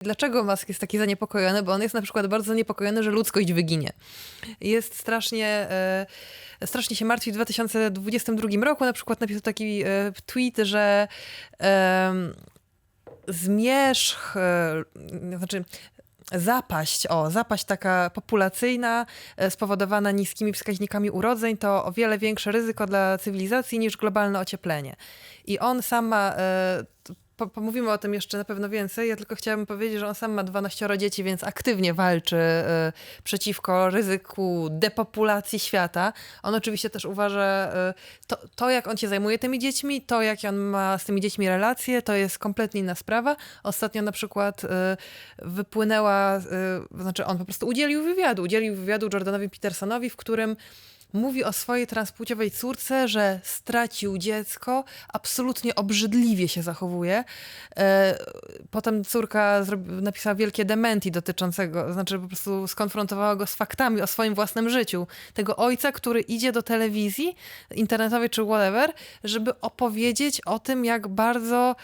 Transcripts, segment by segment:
Dlaczego Musk jest taki zaniepokojony? Bo on jest na przykład bardzo zaniepokojony, że ludzkość wyginie. Jest strasznie, e, strasznie się martwi w 2022 roku. Na przykład napisał taki e, tweet, że zmierzch, e, znaczy zapaść, o, zapaść taka populacyjna spowodowana niskimi wskaźnikami urodzeń to o wiele większe ryzyko dla cywilizacji niż globalne ocieplenie. I on sam ma, t- po, pomówimy o tym jeszcze na pewno więcej, ja tylko chciałabym powiedzieć, że on sam ma 12 dzieci, więc aktywnie walczy e, przeciwko ryzyku depopulacji świata. On oczywiście też uważa, e, to, to jak on się zajmuje tymi dziećmi, to jak on ma z tymi dziećmi relacje, to jest kompletnie inna sprawa. Ostatnio na przykład e, wypłynęła, e, znaczy on po prostu udzielił wywiadu, udzielił wywiadu Jordanowi Petersonowi, w którym mówi o swojej transpłciowej córce, że stracił dziecko, absolutnie obrzydliwie się zachowuje. E, Potem córka napisała wielkie dementi dotyczącego, znaczy po prostu skonfrontowała go z faktami o swoim własnym życiu. Tego ojca, który idzie do telewizji internetowej czy whatever, żeby opowiedzieć o tym, jak bardzo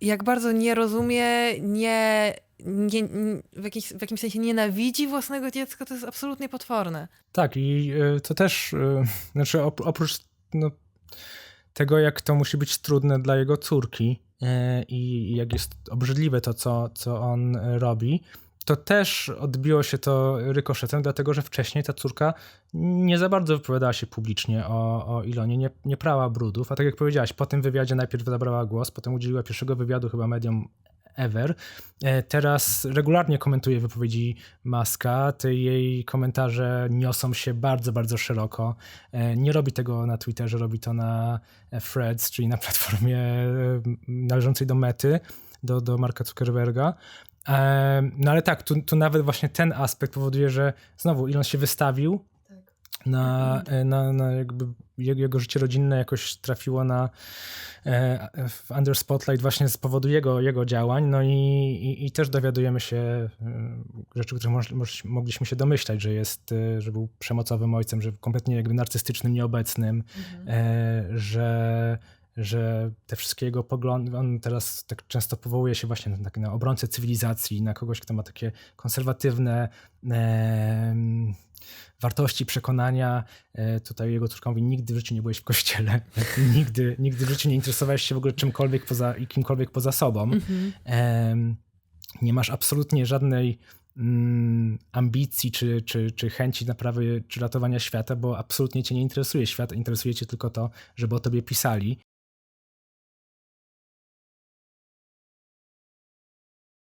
jak bardzo nie rozumie, nie, nie, w, jakiś, w jakimś sensie nienawidzi własnego dziecka, to jest absolutnie potworne. Tak, i y, to też, y, znaczy op- oprócz no, tego, jak to musi być trudne dla jego córki y, i jak jest obrzydliwe to, co, co on robi, to też odbiło się to rykoszetem, dlatego że wcześniej ta córka nie za bardzo wypowiadała się publicznie o, o Ilonie, nie, nie prała brudów, a tak jak powiedziałaś, po tym wywiadzie najpierw zabrała głos, potem udzieliła pierwszego wywiadu chyba medium ever. E, Teraz regularnie komentuje wypowiedzi Maska. Te jej komentarze niosą się bardzo, bardzo szeroko. E, Nie robi tego na Twitterze, robi to na e, Threads, czyli na platformie należącej do Mety, do, do Marka Zuckerberga. No ale tak, tu, tu nawet właśnie ten aspekt powoduje, że znowu Elon się wystawił, na, na, na jakby jego, życie rodzinne jakoś trafiło na e, w under spotlight właśnie z powodu jego, jego działań, no i, i, i też dowiadujemy się e, rzeczy, które moż, moż, mogliśmy się domyślać, że jest, e, że był przemocowym ojcem, że kompletnie jakby narcystycznym, nieobecnym, e, że że te wszystkie jego poglądy, on teraz tak często powołuje się właśnie na, na obrońcę cywilizacji, na kogoś, kto ma takie konserwatywne em, wartości, przekonania. E, Tutaj jego córka mówi, nigdy w życiu nie byłeś w kościele, nigdy, nigdy w życiu nie interesowałeś się w ogóle czymkolwiek poza, i kimkolwiek poza sobą. Em, Nie masz absolutnie żadnej mm, ambicji czy, czy, czy chęci naprawy czy ratowania świata, bo absolutnie cię nie interesuje świat, interesuje cię tylko to, żeby o tobie pisali